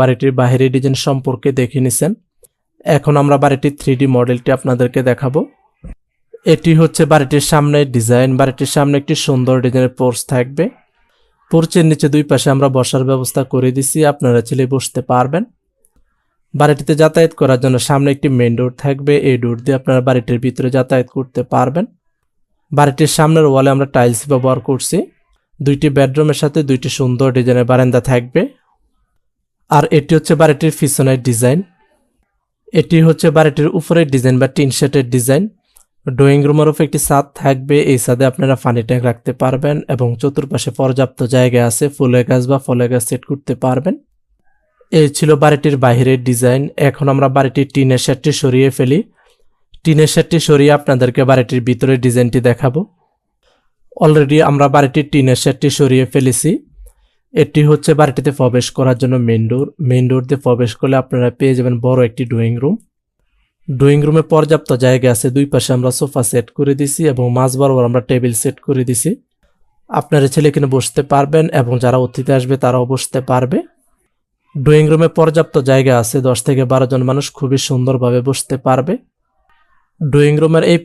বাড়িটির বাইরের ডিজাইন সম্পর্কে দেখে নিছেন। এখন আমরা বাড়িটির থ্রি মডেলটি আপনাদেরকে দেখাবো। এটি হচ্ছে বাড়িটির সামনে ডিজাইন। বাড়িটির সামনে একটি সুন্দর ডিজাইনের পোর্চ থাকবে। পোর্চের নিচে দুই পাশে আমরা বসার ব্যবস্থা করে দিছি। আপনারা ছেলে বসতে পারবেন। বাড়িটিতে যাতায়াত করার জন্য সামনে একটি মেন ডোর থাকবে। এই ডোর দিয়ে আপনারা বাড়িটির ভিতরে যাতায়াত করতে পারবেন। বাড়িটির সামনের ওয়ালে আমরা টাইলস ব্যবহার করছি। দুইটি বেডরুমের সাথে দুইটি সুন্দর ডিজাইনের বারান্দা থাকবে। আর এটি হচ্ছে বাড়িটির পিছনের ডিজাইন। এটি হচ্ছে বাড়িটির উপরের ডিজাইন বা টিন শেটের ডিজাইন। ড্রয়িং রুমের উপর একটি ছাদ থাকবে, এই ছাদে আপনারা পানি ট্যাঙ্ক রাখতে পারবেন এবং চতুর্পাশে পর্যাপ্ত জায়গা আছে, ফুলের গাছ বা ফলের গাছ সেট করতে পারবেন। এই ছিল বাড়িটির বাইরের ডিজাইন। এখন আমরা বাড়িটির টিনের শেডটি সরিয়ে ফেলি। টিনের শেডটি সরিয়ে আপনাদেরকে বাড়িটির ভিতরের ডিজাইনটি দেখাবো। অলরেডি আমরা বাড়িটির টিনের শেডটি সরিয়ে ফেলেছি। এটি হচ্ছে বাড়িটিতে প্রবেশ করার জন্য মেন ডোর মেন ডোর দিয়ে প্রবেশ করলে আপনারা পেয়ে যাবেন বড় একটি ড্রয়িং রুম ড্রয়িং রুমে পর্যাপ্ত জায়গা আছে। দুই পাশে আমরা সোফা সেট করে দিছি এবং মাঝ বরাবর আমরা টেবিল সেট করে দিছি। আপনার ছেলে কিনে বসতে পারবেন এবং যারা অতিথি আসবে তারাও বসতে পারবে। ড্রয়িং রুমে পর্যাপ্ত জায়গা আছে। দশ থেকে বারো জন মানুষ খুবই সুন্দরভাবে বসতে পারবে। ড্রয়িং রুমের এই